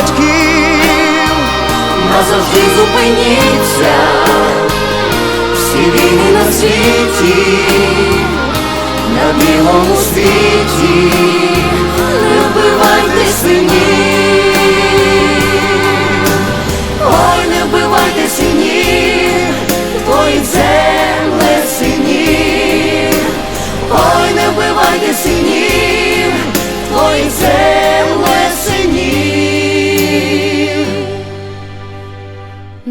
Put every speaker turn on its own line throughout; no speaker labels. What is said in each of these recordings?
батьків.
Назавжди зупиніться, всі війни на світі, на білому світі, не вбивайте синів, ой, не вбивайте синів, твої земле синів, ой, не вбивайте синів, твої земле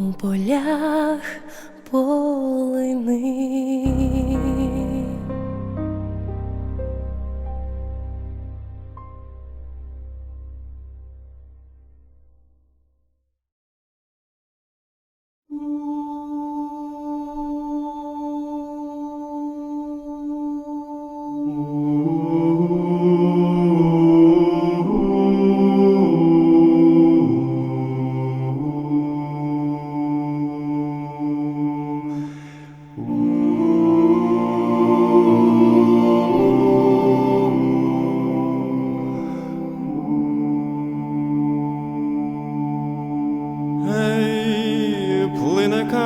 у полях полини.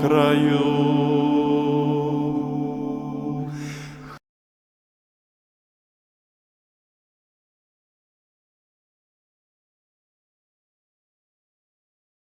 краю.